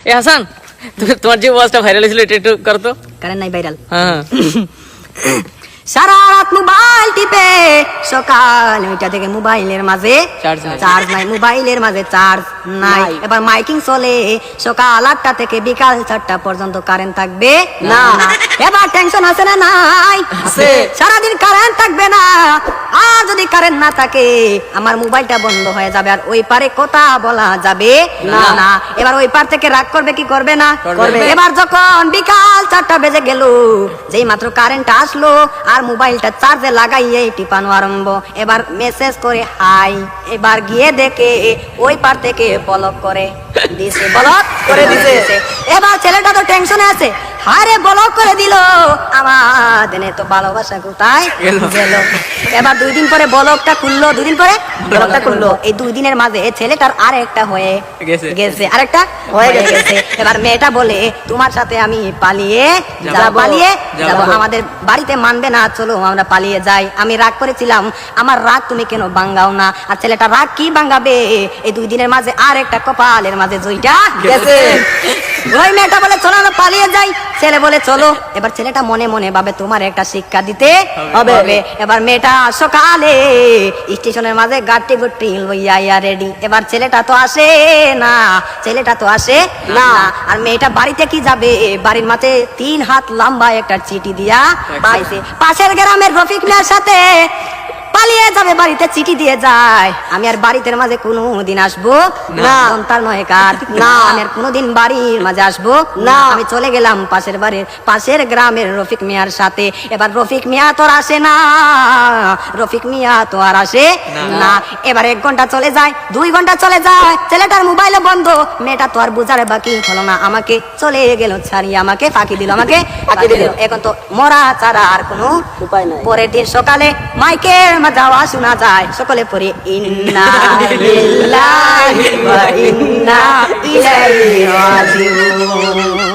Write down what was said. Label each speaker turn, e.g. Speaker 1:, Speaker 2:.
Speaker 1: এ হাসান তোমার যে ওয়াজটা ভাইরাল হয়েছিল এটা একটু করো তো।
Speaker 2: কারেন্ট নাই ভাইরাল
Speaker 1: হ্যাঁ।
Speaker 2: সারা রাত মোবাইল টিপে সকাল ওইটা থেকে মোবাইলের মাঝে চার্জ নাই। মোবাইলের মাঝে চার্জ নাই।
Speaker 1: নাই।
Speaker 2: এবার মাইকিং চলে সকাল আটটা থেকে বিকাল চারটা পর্যন্ত কারেন্ট থাকবে?
Speaker 1: না।
Speaker 2: এবার টেনশন আছে না নাই।
Speaker 1: আছে।
Speaker 2: সারাদিন কারেন্ট থাকবে না। আর যদি কারেন্ট না থাকে আমার মোবাইলটা বন্ধ হয়ে যাবে। আর ওই পারে কথা বলা যাবে না
Speaker 1: না।
Speaker 2: এবার ওই পার থেকে রাগ করবে কি করবে না?
Speaker 1: করবে।
Speaker 2: এবার যখন বিকাল চারটা বেজে গেল যেই মাত্র কারেন্ট আসলো আর মোবাইলটা চার্জে লাগাইয়ে টিপানো আরম্ভ। এবার মেসেজ করে হাই এবার গিয়ে দেখে ওই পার থেকে ব্লক করে দিছে। ব্লক করে দিছে। এবার ছেলেটা তো টেনশনে আছে। হারে ব্লক করে দিল। আমার দেনে তো ভালোবাসা কোথায়?
Speaker 1: গেল।
Speaker 2: এবার দুই দিন পরে ব্লকটা খুললো। দুই দিন পরে ব্লকটা খুললো। এই দুই দিনের মাঝে ছেলেটার আর একটা হয়ে
Speaker 1: গেছে।
Speaker 2: আরেকটা হয়ে গেছে। এবার মেয়েটা বলে তোমার সাথে আমি পালিয়ে
Speaker 1: যাব।
Speaker 2: পালিয়ে
Speaker 1: যাব।
Speaker 2: যাব। আমাদের বাড়িতে মানবে না চলো আমরা পালিয়ে যাই। আমি রাগ করেছিলাম আমার রাগ তুমি কেন বাঙ্গাও না? আর ছেলেটা রাগ কি বাঙ্গাবে এই দুই দিনের মাঝে আর একটা কপালের মাঝে জইটা গেছে। ওই মেয়েটা বলে চলো আমরা পালিয়ে যাই। ছেলে বলে চলো। এবার ছেলেটা মনে মনে ভাবে তোমার একটা শিক্ষা দিতে হবে এবার মেয়েটা সকালে স্টেশনের মাঝে গাটি গুটি লইয়া ইয়া রেডি এবার ছেলেটা তো আসে না ছেলেটা তো আসে না। আর মেয়েটা বাড়িতে কি যাবে? বাড়ির মাঝে তিন হাত লম্বা একটা চিঠি দিয়া পাইছে। পাশের গ্রামের রফিক মিয়ার সাথে পালিয়ে যাবে বাড়িতে চিঠি দিয়ে যায়। আমি আর বাড়িতে মাঝে কোনো দিন আসব না। তার নয় কার না। আমি আর কোনোদিন বাড়ির মাঝে আসব না। আমি চলে গেলাম পাশের বাড়ির পাশের গ্রামের রফিক মিয়ার সাথে। এবার রফিক মিয়া তোর আসে না। রফিক মিয়া তো আর আসে না। এবার এক ঘণ্টা চলে যায় দুই ঘণ্টা চলে যায়। ছেলেটার মোবাইলে বন্ধ। মেয়েটা তো আর বুঝার বাকি হলো না। আমাকে চলে গেল ছাড়িয়ে আমাকে ফাঁকি দিল আমাকে ফাঁকি দিল। এখন তো মরা ছাড়া আর কোনো
Speaker 3: উপায় নাই।
Speaker 2: পরের দিন সকালে মাইকের যাওয়া শোনা যায়। সকলে পরে ইন্না ইন্না ইলাইহি রাজিউন।